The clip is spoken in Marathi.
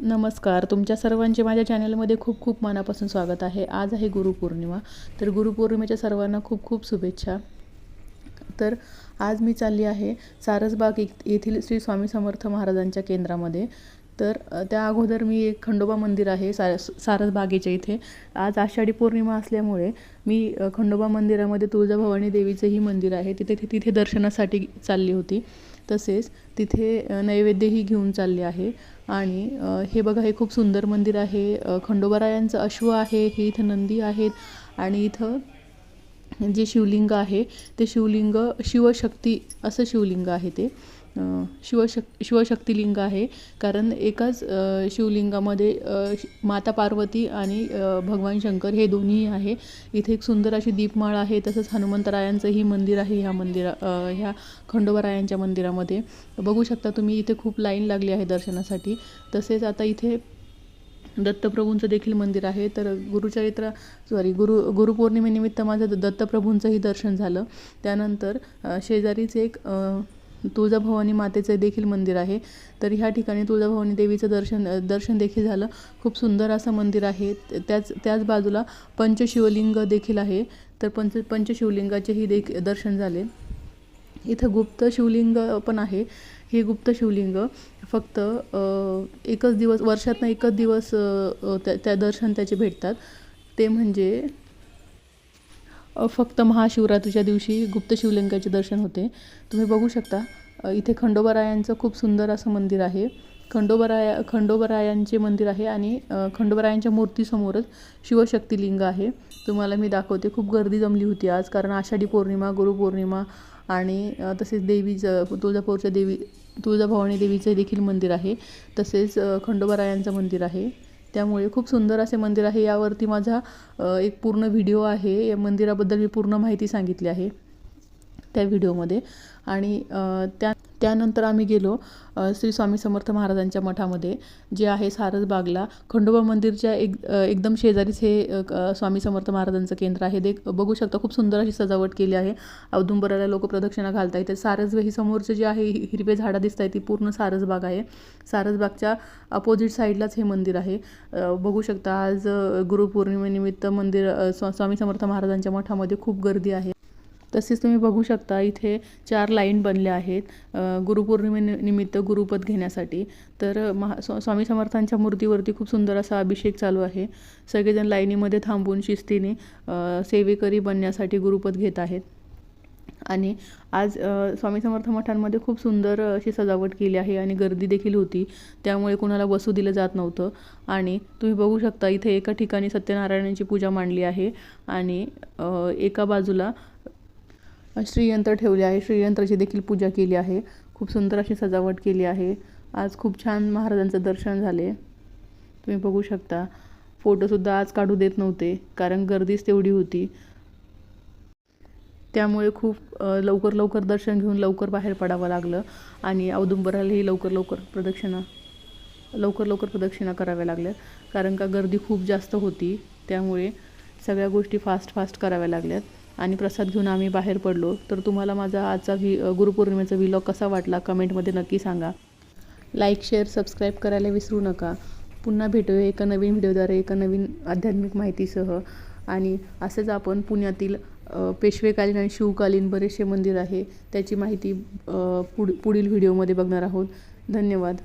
नमस्कार. तुमच्या सर्वांचे माझ्या चॅनलमध्ये खूप खूप मनापासून स्वागत आहे. आज आहे गुरुपौर्णिमा. तर गुरुपौर्णिमेच्या सर्वांना खूप खूप शुभेच्छा. तर आज मी चालली आहे सारसबाग येथील श्री स्वामी समर्थ महाराजांच्या केंद्रामध्ये. तर त्या अगोदर मी एक खंडोबा मंदिर आहे सारस सारसबागेच्या इथे. आज आषाढी पौर्णिमा असल्यामुळे मी खंडोबा मंदिरामध्ये तुळजाभवानी देवीचंही मंदिर आहे. तिथे तिथे दर्शनासाठी चालली होती. तसेच तिथे नैवेद्यही घेऊन चालले आहे. आणि हे बघा हे खूप सुंदर मंदिर आहे. खंडोबारायांचं अश्व आहे हे इथं नंदी आहेत. आणि इथं जे शिवलिंग आहे ते शिवलिंग शिवशक्ती असं शिवलिंग आहे ते. अं, शिवशक् शिवशक्तिलिंग आहे. कारण एकाच शिवलिंगामध्ये श- माता पार्वती आणि भगवान शंकर हे दोन्ही आहे. इथे एक सुंदर अशी दीपमाळ आहे. तसंच हनुमंतरायांचंही मंदिर आहे ह्या मंदिरा ह्या खंडोबारायांच्या मंदिरामध्ये. बघू शकता तुम्ही इथे खूप लाईन लागली आहे दर्शनासाठी. तसेच आता इथे दत्तप्रभूंचं देखील मंदिर आहे. तर गुरुचरित्र सॉरी गुरु गुरुपौर्णिमेनिमित्त माझं दत्तप्रभूंचंही दर्शन झालं. त्यानंतर शेजारीच एक तुळजाभवानी मातेचं देखील मंदिर आहे. तर ह्या ठिकाणी तुळजाभवानी देवीचं दर्शन दर्शन देखील झालं. खूप सुंदर असं मंदिर आहे. त्याच त्याच बाजूला पंचशिवलिंग देखील आहे. तर पंच पंचशिवलिंगाचेही देख दर्शन झाले. इथं गुप्त शिवलिंग पण आहे. हे गुप्त शिवलिंग फक्त एकच दिवस वर्षातनं एकच दिवस त्या त्या दर्शन त्याचे भेटतात. ते म्हणजे फक्त महाशिवरात्रीच्या दिवशी गुप्त शिवलिंगाचे दर्शन होते. तुम्ही बघू शकता इथे खंडोबारायांचं खूप सुंदर असं मंदिर आहे. खंडोबराया खंडोबरायांचे मंदिर आहे आणि खंडोबरायांच्या मूर्तीसमोरच शिवशक्तिलिंग आहे. तुम्हाला मी दाखवते खूप गर्दी जमली होती आज कारण आषाढी पौर्णिमा गुरुपौर्णिमा आणि तसेच देवीचं तुळजापूरच्या देवी तुळजाभवानी देवीचं देखील मंदिर आहे. तसेच खंडोबरायांचं मंदिर आहे. त्यामुळे खूप सुंदर असे मंदिर आहे. यावरती माझा एक पूर्ण व्हिडिओ आहे. या मंदिराबद्दल मी पूर्ण माहिती सांगितली आहे त्या व्हिडिओमध्ये. आणि त्या त्यानंतर आम्ही गेलो श्री स्वामी समर्थ महाराजांच्या मठामध्ये जे आहे सारसबागला खंडोबा मंदिरच्या एक एकदम शेजारीच हे स्वामी समर्थ महाराजांचं केंद्र आहे. ते बघू शकता खूप सुंदर अशी सजावट केली आहे. औदुंबराला लोक प्रदक्षिणा घालता येते सारस ही समोरचं जे आहे हिरवे झाडं दिसत आहे ती पूर्ण सारसबाग आहे. सारसबागच्या अपोजिट साईडलाच हे मंदिर आहे. बघू शकता आज गुरुपौर्णिमेनिमित्त मंदिर स्वा स्वामी समर्थ महाराजांच्या मठामध्ये खूप गर्दी आहे. तसेच तुम्ही बघू शकता इथे चार लाईन बनल्या आहेत गुरुपौर्णिमेनिमित्त गुरुपौर्णिमे निमित्त गुरुपद घेण्यासाठी. तर महा स्वा स्वामी समर्थांच्या मूर्तीवरती खूप सुंदर असा अभिषेक चालू आहे. सगळेजण लाईनीमध्ये थांबून शिस्तीने सेवेकरी बनण्यासाठी गुरुपद घेत आहेत. आणि आज स्वामी समर्थ मठांमध्ये खूप सुंदर अशी सजावट केली आहे आणि गर्दी देखील होती. त्यामुळे कोणाला बसू दिलं जात नव्हतं. आणि तुम्ही बघू शकता इथे एका ठिकाणी सत्यनारायणांची पूजा मांडली आहे. आणि एका बाजूला श्रीयंत्र ठेवले आहे. श्रीयंत्राची देखील पूजा केली आहे. खूप सुंदर अशी सजावट केली आहे. आज खूप छान महाराजांचं दर्शन झाले. तुम्ही बघू शकता. फोटोसुद्धा आज काढू देत नव्हते कारण गर्दीच तेवढी होती. त्यामुळे खूप लवकर लवकर दर्शन घेऊन लवकर बाहेर पडावं लागलं आणि औदुंबरालाही लवकर लवकर प्रदक्षिणा लवकर लवकर प्रदक्षिणा कराव्या लागल्या. कारण का गर्दी खूप जास्त होती त्यामुळे सगळ्या गोष्टी फास्ट फास्ट कराव्या लागल्यात. आणि प्रसाद घेऊन आम्ही बाहेर पडलो. तर तुम्हाला माझा आजचा व्हि गुरुपौर्णिमेचा व्हिलॉग कसा वाटला कमेंटमध्ये नक्की सांगा. लाईक शेअर सबस्क्राईब करायला विसरू नका. पुन्हा भेटूया एका नवीन व्हिडिओद्वारे एका नवीन आध्यात्मिक माहितीसह. आणि असेच आपण पुण्यातील पेशवेकालीन आणि शिवकालीन बरेचसे मंदिर आहे. त्याची माहिती पुढ पुढील व्हिडिओमध्ये बघणार आहोत. धन्यवाद.